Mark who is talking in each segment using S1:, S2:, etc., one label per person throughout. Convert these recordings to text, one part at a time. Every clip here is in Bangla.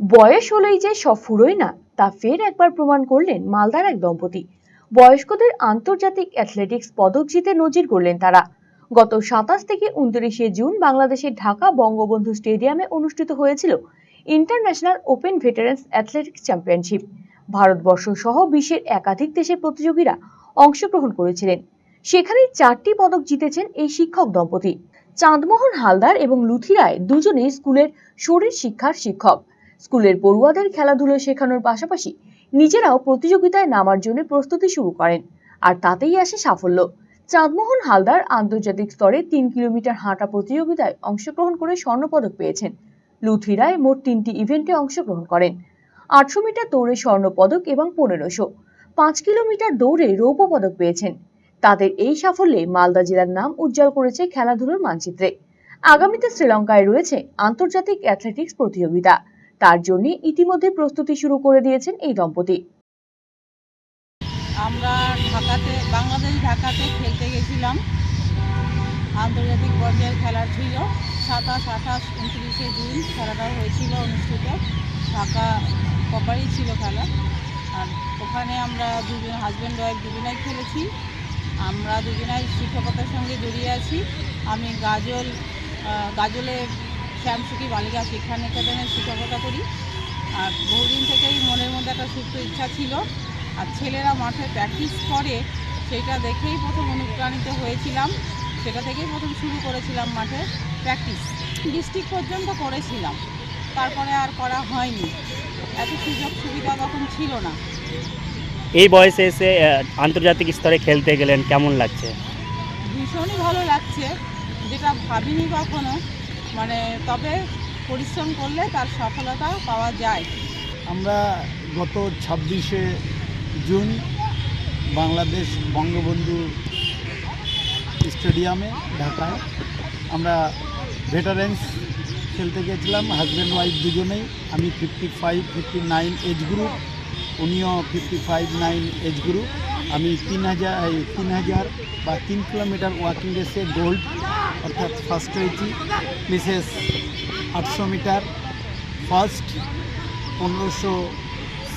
S1: বয়স হলেই যে সব ফুরোয় না, তা ফের একবার প্রমাণ করলেন মালদার এক দম্পতি। বয়স্কদের আন্তর্জাতিক অ্যাথলেটিক্স পদক জিতে নজির গড়লেন তারা। গত সাতাশ থেকে উনত্রিশে জুন বাংলাদেশের ঢাকা বঙ্গবন্ধু স্টেডিয়ামে অনুষ্ঠিত হয়েছিল international open veterans athletics championship Bharatvarsha সহ বিশ্বের একাধিক দেশের প্রতিযোগীরা অংশগ্রহণ করেছিলেন। সেখানেই চারটি পদক জিতেছেন এই শিক্ষক দম্পতি। চাঁদমোহন হালদার এবং লুথি রায় দুজনেই স্কুলের শরীর শিক্ষার শিক্ষক। স্কুলের পড়ুয়াদের খেলাধুলো শেখানোর পাশাপাশি নিজেরাও প্রতিযোগিতায় নামার জন্য প্রস্তুতি শুরু করেন। আর তাতেই আসে সাফল্য। চাঁদমোহন হালদার আন্তর্জাতিক স্তরে তিন কিলোমিটার হাঁটা প্রতিযোগিতায় অংশগ্রহণ করে স্বর্ণপদক পেয়েছেন। লুথি রায় মোট তিনটি ইভেন্টে অংশগ্রহণ করেন। আটশো মিটার দৌড়ে স্বর্ণপদক এবং পনেরোশো। পাঁচ কিলোমিটার দৌড়ে রৌপ্য পদক পেয়েছেন। তাদের এই সাফল্যে মালদা জেলার নাম উজ্জ্বল করেছে খেলাধুলোর মানচিত্রে। আগামীতে শ্রীলঙ্কায় রয়েছে আন্তর্জাতিক অ্যাথলেটিক্স প্রতিযোগিতা। তার জন্য ইতিমধ্যে প্রস্তুতি শুরু করে দিয়েছেন এই দম্পতি।
S2: আমরা ঢাকাতে, বাংলাদেশ ঢাকাতে খেলতে গেছিলাম। আন্তর্জাতিক পর্যায়ের খেলা ছিল। সাতাশ, আঠাশ, উনত্রিশে জুন খেলাটা হয়েছিল অনুষ্ঠিত। ঢাকা কপারই ছিল খেলা। আর ওখানে আমরা দুজন হাজব্যান্ড ওয়াইফ দুজনাই খেলেছি। আমরা দুজনাই শিক্ষকতার সঙ্গে জড়িয়ে আছি। আমি গাজল গাজলে শ্যামসুখী বালিকা শিক্ষা নিকেতনে শিক্ষকতা করি। আর বহুদিন থেকেই মনের মধ্যে একটা সুপ্ত ইচ্ছা ছিল। আর ছেলেরা মাঠে প্র্যাকটিস করে সেটা দেখেই প্রথম অনুপ্রাণিত হয়েছিলাম। সেটা থেকেই প্রথম শুরু করেছিলাম মাঠে প্র্যাকটিস ডিস্ট্রিক্ট পর্যন্ত করেছিলাম। তারপরে আর করা হয়নি। এত সুযোগ সুবিধা তখন ছিল না।
S3: এই বয়সে এসে আন্তর্জাতিক স্তরে খেলতে গেলেন কেমন লাগছে?
S2: ভীষণই ভালো লাগছে। যেটা ভাবিনি কখনো মানে তবে পরিশ্রম করলে তার সফলতা পাওয়া যায়।
S4: আমরা গত ছাব্বিশে জুন বাংলাদেশ বঙ্গবন্ধু স্টেডিয়ামে, ঢাকায় আমরা ভেটারেন্স খেলতে গেছিলাম। হাজব্যান্ড ওয়াইফ দুজনেই। আমি fifty five fifty nine age group উনিও fifty five nine age group আমি তিন হাজার তিন হাজার বা তিন কিলোমিটার ওয়াকিং রেসে গোল্ড অর্থাৎ ফার্স্ট হয়েছি। মিসেস আটশো মিটার ফার্স্ট পনেরোশো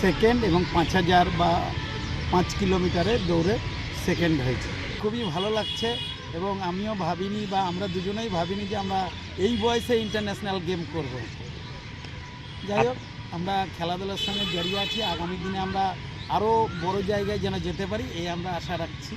S4: সেকেন্ড এবং পাঁচ হাজার বা পাঁচ কিলোমিটারে দৌড়ে সেকেন্ড হয়েছে। খুবই ভালো লাগছে এবং আমিও ভাবিনি বা আমরা দুজনেই ভাবিনি যে আমরা এই বয়সে ইন্টারন্যাশনাল গেম করব। যাই হোক, আমরা খেলাধুলার সঙ্গে জড়িয়ে আছি। আগামী দিনে আমরা আরও বড় জায়গায় যেন যেতে পারি এই আমরা আশা রাখছি।